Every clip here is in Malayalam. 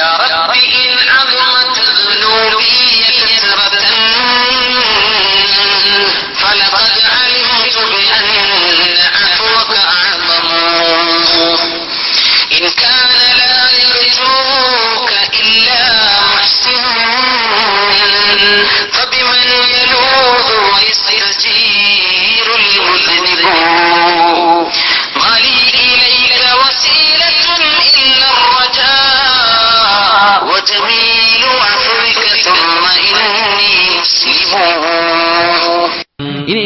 يا رب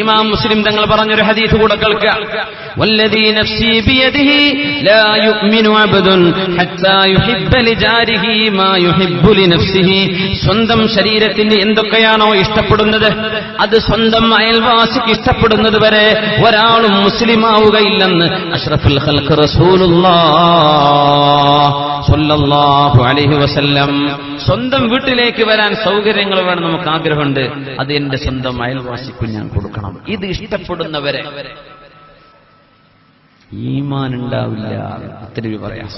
ഇമാം മുസ്ലിം തങ്ങൾ പറഞ്ഞൊരു ഹദീസ് കൂടെ കേൾക്കുക. വല്ലദീ ബിയദിഹി ലാ ഹത്താ യുഹിബ്ബ ലിജാരിഹി മാ യുഹിബ്ബു ലിനഫ്സിഹി. സ്വന്തം ശരീരത്തിന് എന്തൊക്കെയാണോ ഇഷ്ടപ്പെടുന്നത് അത് സ്വന്തം അയൽവാസിക്ക് ഇഷ്ടപ്പെടുന്നത് വരെ ഒരാളും മുസ്ലിമാവുകയില്ലെന്ന് അഷ്റഫുൽ ഖൽഖ് വസല്ലം. സ്വന്തം വീട്ടിലേക്ക് വരാൻ സൗകര്യങ്ങൾ വേണം നമുക്ക് ആഗ്രഹമുണ്ട്. അത് എന്റെ സ്വന്തം അയൽവാസിക്കും ഞാൻ കൊടുക്കണം. ഇത് ഇഷ്ടപ്പെടുന്നവരെ. ഈമാൻ ഉണ്ടാവില്ല പറയാം.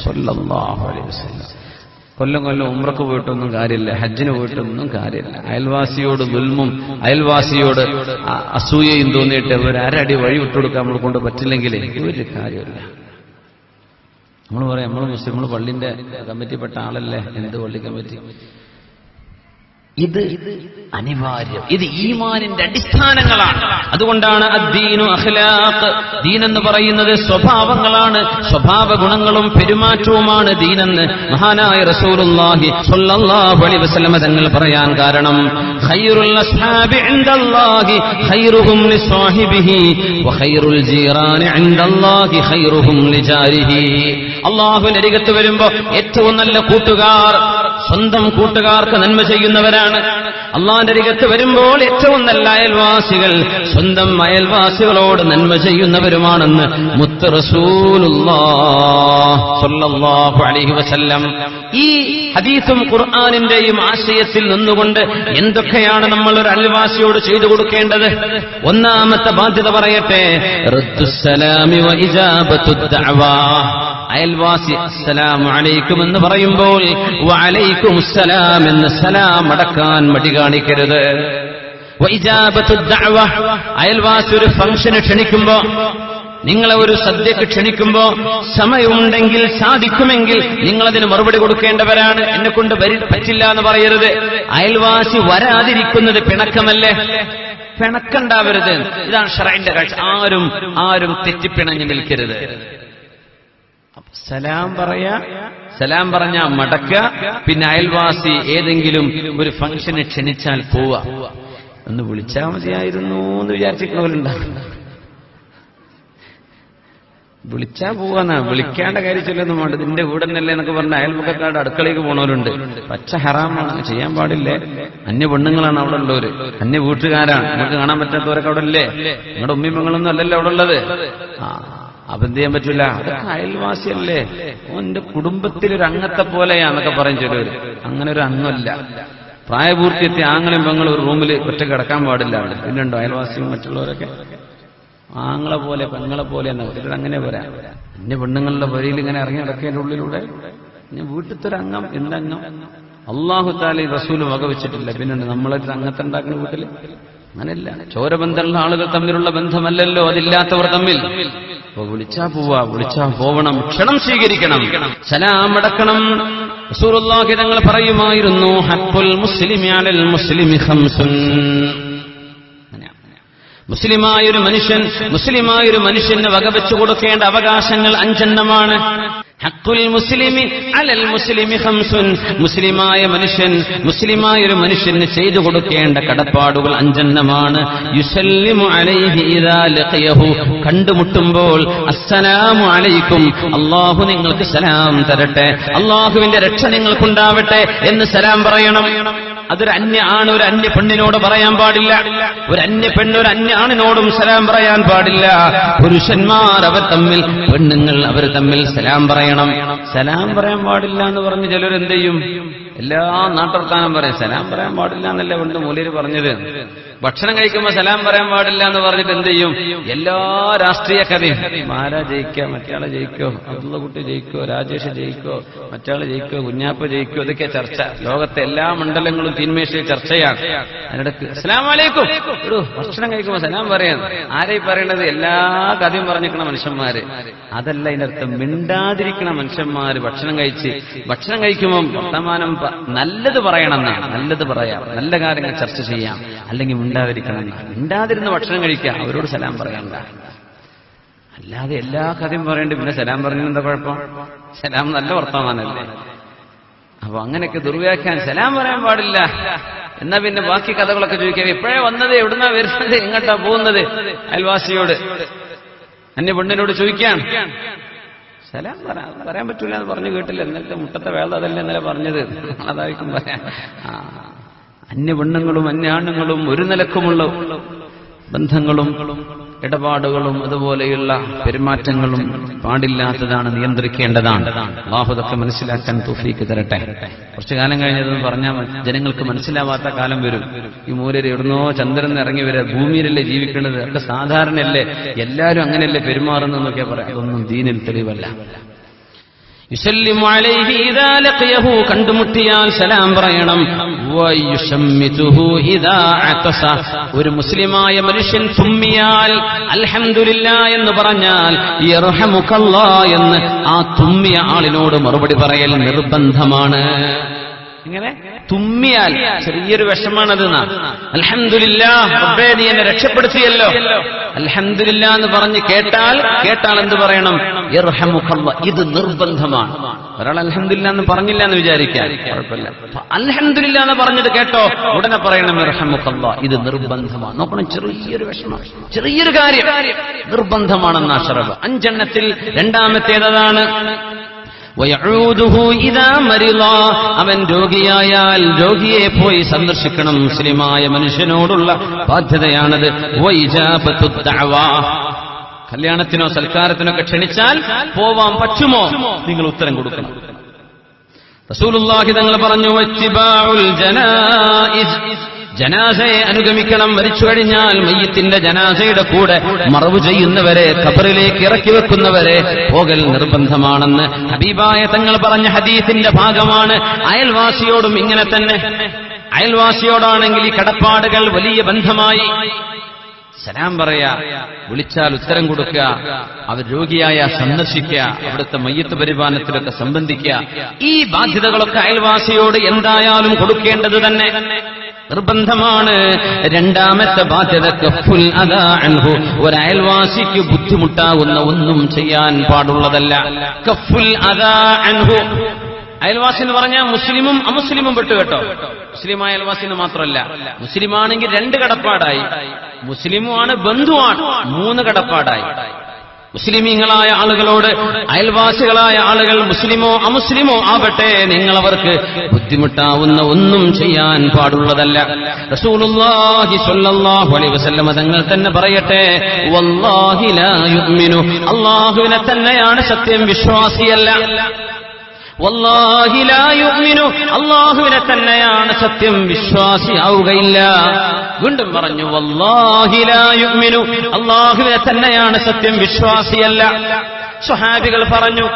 കൊല്ലം കൊല്ലം ഉമ്രക്ക് പോയിട്ടൊന്നും കാര്യമില്ല. ഹജ്ജിന് പോയിട്ടൊന്നും കാര്യമില്ല. അയൽവാസിയോട് ദുൽമും അയൽവാസിയോട് അസൂയയും തോന്നിയിട്ട് ഒരു അരടി വഴി വിട്ടുകൊടുക്കാൻ നമ്മൾ കൊണ്ട് പറ്റില്ലെങ്കിൽ ഒരു കാര്യമില്ല നമ്മൾ പറയാം നമ്മൾ മുസ്ലിം നമ്മൾ പള്ളിന്റെ കമ്മിറ്റിപ്പെട്ട ആളല്ലേ? എന്ത് പള്ളി കമ്മിറ്റി? ഇത് അനിവാര്യം. ഇത് ഈമാനിന്റെ അടിസ്ഥാനങ്ങളാണ്. അതുകൊണ്ടാണ് അദ്ദീനു അഖ്ലാഖ് ദീൻ എന്ന് പറയുന്നത് സ്വഭാവങ്ങളാണ്. സ്വഭാവ ഗുണങ്ങളും പെരുമാറ്റവുമാണ് ദീനെന്ന് മഹാനായ റസൂലുള്ളാഹി തങ്ങൾ പറയാൻ കാരണം ഖൈറുൽ അസ്ഹാബി ഇൻദല്ലാഹി ഖൈറുഹും വഖൈറുൽ ഇൻദല്ലാഹി ഖൈറുഹും ലിജാരിഹി അള്ളാഹുവിന്റെ അരികത്ത് വരുമ്പോ ഏറ്റവും നല്ല കൂട്ടുകാർ സ്വന്തം കൂട്ടുകാർക്ക് നന്മ ചെയ്യുന്നവരാണ് അള്ളാഹിന്റെ അരികത്ത് വരുമ്പോൾ ഏറ്റവും നല്ല അയൽവാസികൾ സ്വന്തം അയൽവാസികളോട് നന്മ ചെയ്യുന്നവരുമാണെന്ന് മുത്ത് അലൈഹി വസല്ലം. ഈ ഹദീസും ഖുർആാനിന്റെയും ആശയത്തിൽ നിന്നുകൊണ്ട് എന്തൊക്കെയാണ് നമ്മൾ ഒരു അയൽവാസിയോട് ചെയ്തു കൊടുക്കേണ്ടത്? ഒന്നാമത്തെ ബാധ്യത പറയട്ടെ. അയൽവാസി അലൈക്കും എന്ന് പറയുമ്പോൾ വലൈക്കും അസ്സലാം എന്ന് സലാം അടക്കാൻ മടി കാണിക്കരുത്. അയൽവാസി ഒരു ഫംഗ്ഷന് ക്ഷണിക്കുമ്പോ നിങ്ങളെ ഒരു സദ്യക്ക് ക്ഷണിക്കുമ്പോ സമയമുണ്ടെങ്കിൽ സാധിക്കുമെങ്കിൽ നിങ്ങളതിന് മറുപടി കൊടുക്കേണ്ടവരാണ്. എന്നെ കൊണ്ട് പറ്റില്ല എന്ന് പറയരുത്. അയൽവാസി വരാതിരിക്കുന്നത് പിണക്കമല്ലേ? പിണക്കണ്ടാവരുത്. ഇതാണ് ഷറൈന്റെ കാഴ്ച. ആരും ആരും തെറ്റിപ്പിണഞ്ഞു നിൽക്കരുത്. സലാം പറയാ സലാം പറഞ്ഞ മടക്ക പിന്നെ അയൽവാസി ഏതെങ്കിലും ഒരു ഫംഗ്ഷന് ക്ഷണിച്ചാൽ പോവാ. ഒന്ന് വിളിച്ചാൽ മതിയായിരുന്നു എന്ന് വിചാരിച്ചിട്ടുണ്ടാവും വിളിച്ചാ പോവാന്നാ വിളിക്കേണ്ട കാര്യം ചൊല്ലൊന്നും വേണ്ട നിന്റെ വീടന്നല്ലേ എന്നൊക്കെ പറഞ്ഞ അയൽമുഖക്കാരുടെ അടുക്കളയ്ക്ക് പോണവരുണ്ട്. പച്ച ഹറാമാണ് ചെയ്യാൻ പാടില്ലേ? അന്യ പെണ്ണുങ്ങളാണ് അവിടെ ഉള്ളവര്. അന്യ വീട്ടുകാരാണ്. നിങ്ങൾക്ക് കാണാൻ പറ്റാത്തവരൊക്കെ അവിടെ അല്ലേ നിങ്ങളുടെ ഉമ്മയും പെങ്ങളൊന്നും അല്ലല്ലോ അവിടെ ഉള്ളത്. ആ അപ്പൊ എന്ത് ചെയ്യാൻ പറ്റൂല? അതൊക്കെ അയൽവാസിയല്ലേ. ഓന്റെ കുടുംബത്തിലൊരു അംഗത്തെ പോലെയാന്നൊക്കെ പറയും ചിലവര് അങ്ങനെ ഒരു അംഗമല്ല. പ്രായപൂർത്തിയെത്തിയ ആങ്ങളും പെങ്ങളും ഒരു റൂമിൽ ഒറ്റ കിടക്കാൻ പാടില്ല. അവിടെ പിന്നുണ്ടോ അയൽവാസിയും മറ്റുള്ളവരൊക്കെ? ആങ്ങളെ പോലെ പെങ്ങളെ പോലെ എന്നാ ഇവരുടെ അങ്ങനെ വരാം. എന്റെ പെണ്ണുങ്ങളുടെ വരിയിൽ ഇങ്ങനെ ഇറങ്ങി നടക്കേണ്ട ഉള്ളിലൂടെ. ഞാൻ വീട്ടിലത്തെ ഒരു അംഗം എന്തംഗം അള്ളാഹു താലി റസൂൽ വകവെച്ചിട്ടില്ല. പിന്നെ നമ്മളൊരു അംഗത്തെ ഉണ്ടാക്കുന്ന വീട്ടിൽ? അങ്ങനെയല്ല. ചോരബന്ധമുള്ള ആളുകൾ തമ്മിലുള്ള ബന്ധമല്ലല്ലോ. അതില്ലാത്തവർ തമ്മിൽ. അപ്പൊ വിളിച്ചാ പോവാ വിളിച്ചാ പോവണം ക്ഷണം സ്വീകരിക്കണം. സലാം അടക്കണം. റസൂലുള്ളാഹി തങ്ങൾ പറയുമായിരുന്നു ഹഖുൽ മുസ്ലിമി മുസ്ലിമി ഖംസുൻ. മുസ്ലിമായ ഒരു മനുഷ്യൻ മുസ്ലിമായൊരു മനുഷ്യന് വകവെച്ചു കൊടുക്കേണ്ട അവകാശങ്ങൾ അഞ്ചെണ്ണമാണ്. ഹക്കുൽ മുസ്ലിമി അലൽ മുസ്ലിമി ഹംസുൻ മുസ്ലിമായ മനുഷ്യൻ മുസ്ലിമായ ഒരു മനുഷ്യന് ചെയ്തു കൊടുക്കേണ്ട കടപ്പാടുകൾ അഞ്ചെണ്ണമാണ്. യുസല്ലിമു അലൈഹി ഇദാ ലഖിയഹു. കണ്ടുമുട്ടുമ്പോൾ അസ്സലാമു അലൈക്കും. അള്ളാഹു നിങ്ങൾക്ക് സലാം തരട്ടെ. അള്ളാഹുവിന്റെ രക്ഷ നിങ്ങൾക്കുണ്ടാവട്ടെ എന്ന് സലാം പറയണം. അതൊരു അന്യ ആണ് ഒരു അന്യ പെണ്ണിനോട് പറയാൻ പാടില്ല. ഒരു അന്യ പെണ്ണ് ഒരു അന്യ ആണിനോടും സലാം പറയാൻ പാടില്ല. പുരുഷന്മാർ അവർ തമ്മിൽ പെണ്ണുങ്ങൾ അവർ തമ്മിൽ സലാം പറയണം. സലാം പറയാൻ പാടില്ല എന്ന് പറഞ്ഞ് ചിലരെന്ത് ചെയ്യും? എല്ലാ നാട്ടർത്താനം പറയും സലാം പറയാൻ പാടില്ല എന്നല്ലേ പണ്ട് മൂലര് പറഞ്ഞത്? ഭക്ഷണം കഴിക്കുമ്പോൾ സലാം പറയാൻ പാടില്ല എന്ന് പറഞ്ഞിട്ട് എന്ത് ചെയ്യും? എല്ലാ രാഷ്ട്രീയ കഥയും ആരാ ജയിക്കുക? മറ്റയാളെ ജയിക്കോ? അബ്ദുള്ള കുട്ടി ജയിക്കോ? രാജേഷ് ജയിക്കോ? മറ്റാൾ ജയിക്കോ? കുഞ്ഞാപ്പ ജയിക്കോ? ഇതൊക്കെ ചർച്ച. ലോകത്തെ എല്ലാ മണ്ഡലങ്ങളും തീന്മേശയിൽ ചർച്ചയാണ്. അതിനിടക്ക് അസ്സലാമലൈക്കും ഭക്ഷണം കഴിക്കുമ്പോൾ സലാം പറയാൻ ആരെയും പറയണത്? എല്ലാ കഥയും പറഞ്ഞിരിക്കണ മനുഷ്യന്മാര്. അതല്ല ഇതിനർത്ഥം മിണ്ടാതിരിക്കണ മനുഷ്യന്മാര് ഭക്ഷണം കഴിച്ച് ഭക്ഷണം കഴിക്കുമ്പോൾ വർത്തമാനം നല്ലത് പറയണം നല്ലത് പറയാം. നല്ല കാര്യങ്ങൾ ചർച്ച ചെയ്യാം. അല്ലെങ്കിൽ മിണ്ടാതിരിക്കണം. എന്നാണ് മിണ്ടാതിരുന്ന് ഭക്ഷണം കഴിക്കുക. അവരോട് സലാം പറയണ്ട. അല്ലാതെ എല്ലാ കഥയും പറയണ്ട. പിന്നെ സലാം പറഞ്ഞെന്താ കുഴപ്പം? സലാം നല്ല വർത്തമാനല്ലേ? അപ്പൊ അങ്ങനെയൊക്കെ ദുർവ്യാഖ്യാനം. സലാം പറയാൻ പാടില്ല. എന്നാ പിന്നെ ബാക്കി കഥകളൊക്കെ ചോദിക്കാം എപ്പോഴേ വന്നത്? എവിടുന്നാ വരുന്നത്? എങ്ങോട്ടാ പോകുന്നത്? അയൽവാസിയോട്. അന്യ പെണ്ണിനോട് ചോദിക്കാൻ സലാം പറയാം പറയാൻ പറ്റൂല എന്ന് പറഞ്ഞു കേട്ടില്ല. ഇന്നലത്തെ മുട്ടത്തെ വേള അതല്ലേ ഇന്നലെ പറഞ്ഞത്. അതായിരിക്കും പറയാൻ. ആ. അന്യ അന്യാണുങ്ങളും അന്യ ഒരു നിലക്കുമുള്ള ബന്ധങ്ങളും ഇടപാടുകളും അതുപോലെയുള്ള പെരുമാറ്റങ്ങളും പാടില്ലാത്തതാണ് നിയന്ത്രിക്കേണ്ടതാണ്. അള്ളാഹുദൊക്കെ മനസ്സിലാക്കാൻ തുഫീക്ക് തരട്ടെ. കുറച്ചു കാലം കഴിഞ്ഞതെന്ന് പറഞ്ഞാൽ ജനങ്ങൾക്ക് മനസ്സിലാവാത്ത കാലം വരും. ഈ മൂലര് എവിടുന്നോ ചന്ദ്രൻ ഇറങ്ങി വരെ. ഭൂമിയിലല്ലേ ജീവിക്കുന്നത് ഒക്കെ സാധാരണയല്ലേ. എല്ലാവരും അങ്ങനെയല്ലേ പെരുമാറുന്നതെന്നൊക്കെ പറയാം. അതൊന്നും ദീനിൽ തെളിവല്ല യുസല്ലിമു അലൈഹി ഇദാ ലഖിയഹു കണ്ടുമുട്ടിയാൽ സലാം പറയണം. ഒരു മുസ്ലിമായ മനുഷ്യൻ തുമ്മിയാൽ അൽഹംദുലില്ലാ എന്ന് പറഞ്ഞാൽ എന്ന് ആ തുമ്മിയ ആളിനോട് മറുപടി പറയൽ നിർബന്ധമാണ്. തുമ്മിയാൽ ചെറിയൊരു വിഷമാണത് റബ്ബേ നീ എന്നെ രക്ഷപ്പെടുത്തിയല്ലോ. അൽഹംദുലില്ല എന്ന് പറഞ്ഞ് കേട്ടാൽ കേട്ടാൽ എന്ത് പറയണം? ഇത് നിർബന്ധമാണ്. ഒരാൾ അലഹമില്ല എന്ന് പറഞ്ഞില്ല എന്ന് കുഴപ്പമില്ല. അൽഹംദുലില്ല എന്ന് പറഞ്ഞിട്ട് കേട്ടോ? ഉടനെ പറയണം ഇർഹമുഖല്ല ഇത് നിർബന്ധമാണ്. നോക്കണം ചെറിയൊരു വിഷമം. ചെറിയൊരു കാര്യം. നിർബന്ധമാണെന്ന് അഷറബ് അഞ്ചെണ്ണത്തിൽ രണ്ടാമത്തേതാണ്. അവൻ രോഗിയായാൽ രോഗിയെ പോയി സന്ദർശിക്കണം. മുസ്ലിമായ മനുഷ്യനോടുള്ള ബാധ്യതയാണത്. കല്യാണത്തിനോ സൽക്കാരത്തിനോ ഒക്കെ ക്ഷണിച്ചാൽ പോവാൻ പറ്റുമോ നിങ്ങൾ ഉത്തരം കൊടുക്കണം. റസൂലുള്ളാഹി തങ്ങൾ പറഞ്ഞു ജനായിസ് ജനാസയെ അനുഗമിക്കണം മരിച്ചു കഴിഞ്ഞാൽ മയ്യത്തിന്റെ ജനാസയുടെ കൂടെ മറവ് ചെയ്യുന്നവരെ ഖബറിലേക്ക് ഇറക്കി വെക്കുന്നവരെ പോകൽ നിർബന്ധമാണെന്ന് ഹബീബായ തങ്ങൾ പറഞ്ഞ ഹദീസിന്റെ ഭാഗമാണ്. അയൽവാസിയോടും ഇങ്ങനെ തന്നെ. അയൽവാസിയോടാണെങ്കിൽ ഈ കടപ്പാടുകൾ വലിയ ബന്ധമായി. സലാം പറയാ വിളിച്ചാൽ ഉത്തരം കൊടുക്കുക അവർ രോഗിയായ സന്ദർശിക്കുക അവിടുത്തെ മയ്യത്ത് പരിപാലനത്തിലൊക്കെ സംബന്ധിക്കുക. ഈ ബാധ്യതകളൊക്കെ അയൽവാസിയോട് എന്തായാലും കൊടുക്കേണ്ടത് തന്നെ. നിർബന്ധമാണ്. രണ്ടാമത്തെ ബാധ്യത കഫുൽ അതാൻഹു ഒരു അയൽവാസിക്ക് ബുദ്ധിമുട്ടാകുന്ന ഒന്നും ചെയ്യാൻ പാടുള്ളതല്ല. കഫുൽ അതാൻഹു അയൽവാസി എന്ന് പറഞ്ഞാൽ മുസ്ലിമും അമുസ്ലിമും പെട്ടു കേട്ടോ. മുസ്ലിമായ അയൽവാസി എന്ന് മാത്രമല്ല. മുസ്ലിമാണെങ്കിൽ രണ്ട് കടപ്പാടായി. മുസ്ലിമുമാണ് ബന്ധുവാണ്. മൂന്ന് കടപ്പാടായി. മുസ്ലിമീങ്ങളായ ആളുകളോട് അയൽവാസികളായ ആളുകൾ മുസ്ലിമോ അമുസ്ലിമോ ആവട്ടെ നിങ്ങൾ അവർക്ക് ബുദ്ധിമുട്ടാവുന്ന ഒന്നും ചെയ്യാൻ പാടുള്ളതല്ല. വസല്ലമ തങ്ങൾ തന്നെ പറയട്ടെ വല്ലാഹി ലാ അല്ലാഹുവിനെ തന്നെയാണ് സത്യം വിശ്വാസിയല്ല. അല്ലാഹുവിനെ തന്നെയാണ് സത്യം വിശ്വാസിയാവുകയില്ല. വീണ്ടും പറഞ്ഞു വല്ലാഹി ലാ യുഅ്മിനു. അല്ലാഹുവിനെ തന്നെയാണ് സത്യം വിശ്വാസിയല്ല. സ്വഹാബികൾ പറഞ്ഞു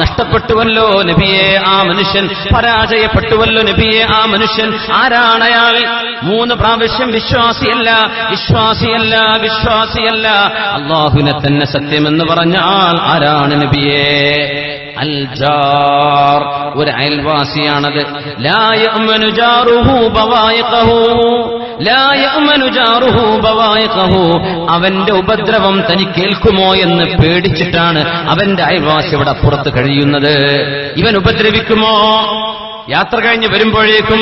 നഷ്ടപ്പെട്ടുവല്ലോ നബിയെ ആ മനുഷ്യൻ പരാജയപ്പെട്ടുവല്ലോ നബിയെ ആ മനുഷ്യൻ. ആരാണ് അയാൾ? മൂന്ന് പ്രാവശ്യം വിശ്വാസിയല്ല വിശ്വാസിയല്ല വിശ്വാസിയല്ല. അള്ളാഹുവിനെ തന്നെ സത്യമെന്ന് പറഞ്ഞാൽ ആരാണ് നബിയെ? ഒരു അയൽവാസിയാണത്. ലാ അവന്റെ ഉപദ്രവം തനിക്കേൽക്കുമോ എന്ന് പേടിച്ചിട്ടാണ് അവന്റെ അയൽവാസി ഇവിടെ പുറത്ത് കഴിയുന്നത്. ഇവൻ ഉപദ്രവിക്കുമോ? യാത്ര കഴിഞ്ഞ് വരുമ്പോഴേക്കും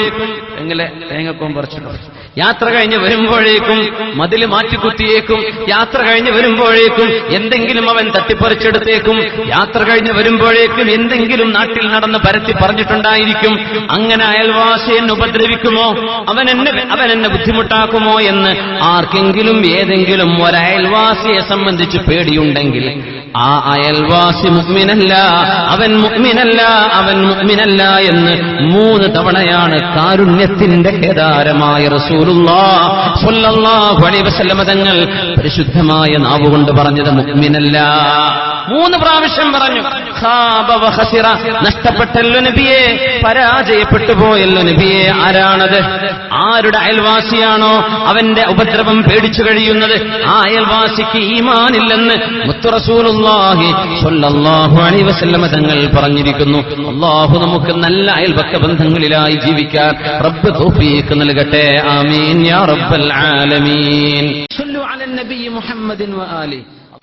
എങ്ങനെ തേങ്ങക്കോം പറിച്ചിട്ടു യാത്ര കഴിഞ്ഞ് വരുമ്പോഴേക്കും മതിൽ മാറ്റിക്കുത്തിയേക്കും. യാത്ര കഴിഞ്ഞ് വരുമ്പോഴേക്കും എന്തെങ്കിലും അവൻ തട്ടിപ്പറിച്ചെടുത്തേക്കും. യാത്ര കഴിഞ്ഞ് വരുമ്പോഴേക്കും എന്തെങ്കിലും നാട്ടിൽ നടന്ന് പരത്തി പറഞ്ഞിട്ടുണ്ടായിരിക്കും. അങ്ങനെ അയൽവാസി എന്നെ ഉപദ്രവിക്കുമോ? അവൻ എന്നെ അവൻ എന്നെ ബുദ്ധിമുട്ടാക്കുമോ എന്ന് ആർക്കെങ്കിലും ഏതെങ്കിലും ഒരയൽവാസിയെ സംബന്ധിച്ച് പേടിയുണ്ടെങ്കിൽ ആ അയൽവാസി മുഗ്മിനല്ല അവൻ മുഗ്മിനല്ല അവൻ മുഗ്മിനല്ല എന്ന് മൂന്ന് തവണയാണ് കാരുണ്യത്തിന്റെ കേദാരമായ റസൂലുള്ള തങ്ങൾ പരിശുദ്ധമായ നാവുകൊണ്ട് പറഞ്ഞത് മുഗ്മിനല്ല മൂന്ന് പ്രാവശ്യം പറഞ്ഞു നഷ്ടപ്പെട്ടല്ലോ നബിയെ പരാജയപ്പെട്ടു പോയല്ലോ നബിയെ ആരാണത്? ആരുടെ അയൽവാസിയാണോ അവന്റെ ഉപദ്രവം പേടിച്ചു കഴിയുന്നത്? ആ അയൽവാസിക്ക് ഈമാനില്ലെന്ന് മുത്തുറസൂലുല്ലാഹി തങ്ങൾ പറഞ്ഞിരിക്കുന്നു. അള്ളാഹു നമുക്ക് നല്ല അയൽപക്ക ബന്ധങ്ങളിലായി ജീവിക്കാൻ റബ്ബ് തോഫീക്ക് നൽകട്ടെ. ആമീൻ യാ റബ്ബൽ ആലമീൻ. മുഹമ്മദിൻ ആലി.